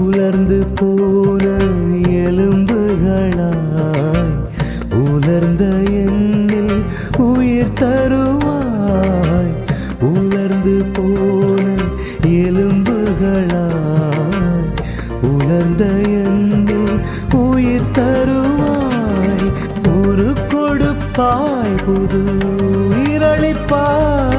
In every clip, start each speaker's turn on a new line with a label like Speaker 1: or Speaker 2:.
Speaker 1: உலர்ந்து போன எலும்புகளாய் உலர்ந்த எண்ணில் உயிர் தருவாய். உலர்ந்து போன எலும்புகளாய் உலர்ந்த எண்ணில் உயிர் தருவாய். ஒரு கொடுப்பாய் புது உயிரளிப்பாய்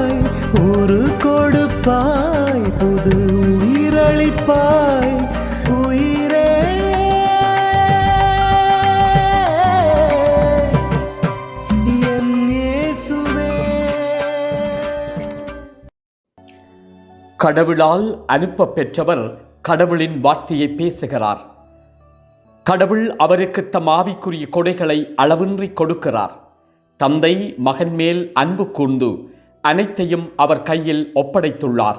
Speaker 2: கடவுளால் அனுப்ப பெற்றவர் கடவுளின் வார்த்தையை பேசுகிறார். கடவுள் அவருக்கு தம் ஆவிக்குரிய கொடைகளை அளவின்றி கொடுக்கிறார். தந்தை மகன் மேல் அன்பு கூர்ந்து அனைத்தையும் அவர் கையில் ஒப்படைத்துள்ளார்.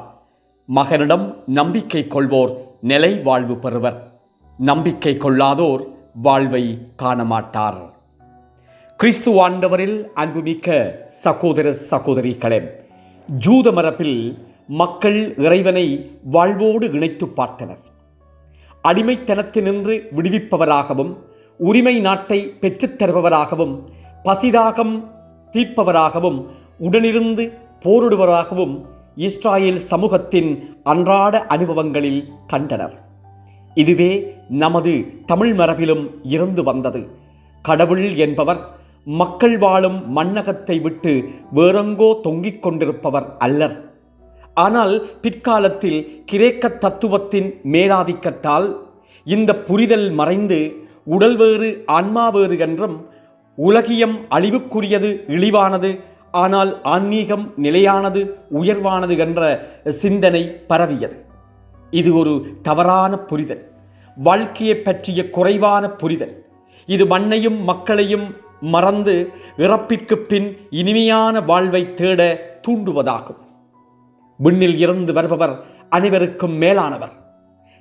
Speaker 2: மகனிடம் நம்பிக்கை கொள்வோர் நிலை வாழ்வு பெறுவர். நம்பிக்கை கொள்ளாதோர் வாழ்வை காணமாட்டார். கிறிஸ்து ஆண்டவரில் அன்புமிக்க சகோதர சகோதரிகளே ஜூத மரபில் மக்கள் இறைவனை வாழ்வோடு இணைத்து பார்த்தனர். அடிமைத்தனத்தினின்று விடுவிப்பவராகவும் உரிமை நாட்டை பெற்றுத் தருபவராகவும் பசிதாகம் தீர்ப்பவராகவும் உடனிருந்து போரிடுவராகவும் இஸ்ராயேல் சமூகத்தின் அன்றாட அனுபவங்களில் கண்டனர். இதுவே நமது தமிழ் மரபிலும் இருந்து வந்தது. கடவுள் என்பவர் மக்கள் வாழும் மண்ணகத்தை விட்டு வேறெங்கோ தொங்கிக் கொண்டிருப்பவர் அல்லர். ஆனால் பிற்காலத்தில் கிரேக்க தத்துவத்தின் மேலாதிக்கத்தால் இந்த புரிதல் மறைந்து உடல் வேறு ஆன்மா வேறு என்றும் உலகியம் அழிவுக்குரியது இழிவானது ஆனால் ஆன்மீகம் நிலையானது உயர்வானது என்ற சிந்தனை பரவியது. இது ஒரு தவறான புரிதல் வாழ்க்கையை பற்றிய குறைவான புரிதல். இது மண்ணையும் மக்களையும் மறந்து இறப்பிற்கு பின் இனிமையான வாழ்வை தேட தூண்டுவதாகும். விண்ணில் இருந்து வருபவர் அனைவருக்கும் மேலானவர்.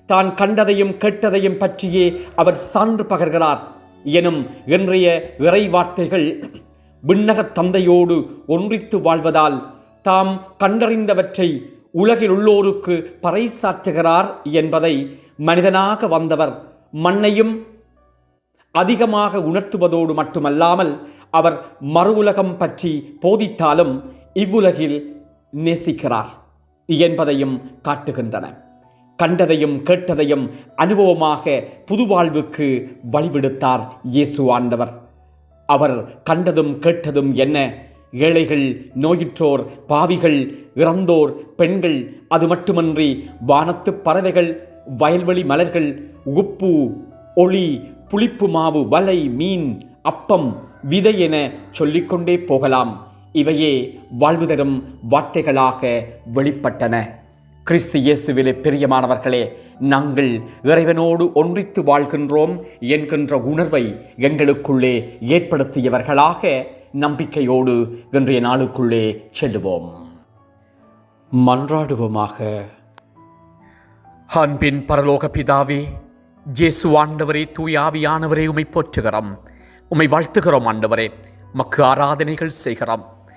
Speaker 2: தான் கண்டதையும் கேட்டதையும் பற்றியே அவர் சான்று பகர்கிறார். எனும் இன்றைய இறைவார்த்தைகள் விண்ணகத் தந்தையோடு ஒன்றித்து வாழ்வதால் தாம் கண்டறிந்தவற்றை உலகில் உள்ளோருக்கு பறைசாற்றுகிறார் என்பதை மனிதனாக வந்தவர் மண்ணையும் அதிகமாக உணர்த்துவதோடு மட்டுமல்லாமல் அவர் மறு உலகம் பற்றி போதித்தாலும் இவ்வுலகில் நேசிக்கிறார். என்பதையும் காட்டுகின்றன. கண்டதையும் கேட்டதையும் அனுபவமாக புதுவாழ்வுக்கு வழிவிடுத்தார் இயேசு ஆண்டவர். அவர் கண்டதும் கேட்டதும் என்ன? ஏழைகள் நோயுற்றோர் பாவிகள் இறந்தோர் பெண்கள் அது மட்டுமன்றி வானத்து பறவைகள் வயல்வெளி மலர்கள் உப்பு ஒளி புளிப்பு மாவு வலை மீன் அப்பம் விதை என சொல்லிக்கொண்டே போகலாம். இவையே வாழ்வு தரும் வார்த்தைகளாக வெளிப்பட்டன. கிறிஸ்து இயேசுவிலே பிரியமானவர்களே நாங்கள் இறைவனோடு ஒன்றித்து வாழ்கின்றோம் என்கின்ற உணர்வை எங்களுக்குள்ளே ஏற்படுத்தியவர்களாக நம்பிக்கையோடு இன்றைய நாளுக்குள்ளே செல்லுவோம். மன்றாடுவோமாக. அன்பின் பரலோக பிதாவே ஜேசு ஆண்டவரே தூயாவியானவரே உமை போற்றுகிறோம். உமை வாழ்த்துகிறோம் ஆண்டவரே. மக்கு ஆராதனைகள் செய்கிறோம்.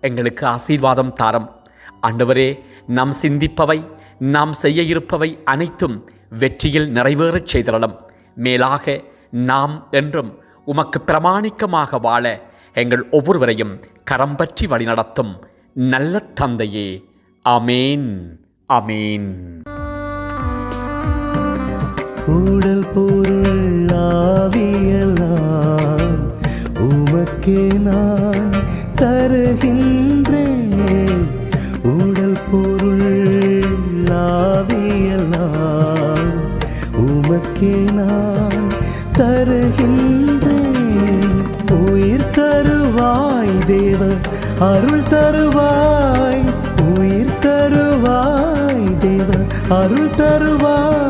Speaker 2: எங்களுக்கு ஆசீர்வாதம் தாரம். ஆண்டவரே நாம் சிந்திப்பவை நாம் செய்ய இருப்பவை அனைத்தும் வெற்றியில் நிறைவேறச் செய்தரலாம். மேலாக நாம் என்றும் உமக்கு பிரமாணிக்கமாக வாழ எங்கள் ஒவ்வொருவரையும் கரம் பற்றி வழிநடத்தும் நல்ல தந்தையே. அமேன் அமேன்
Speaker 1: உடல் பொருள் உமக்கே நான் உமக்கே நான் தருகின்றேன். உயிர் தருவாய் தேவ அருள் தருவாய். உயிர் தருவாய் தேவ அருள் தருவாய்.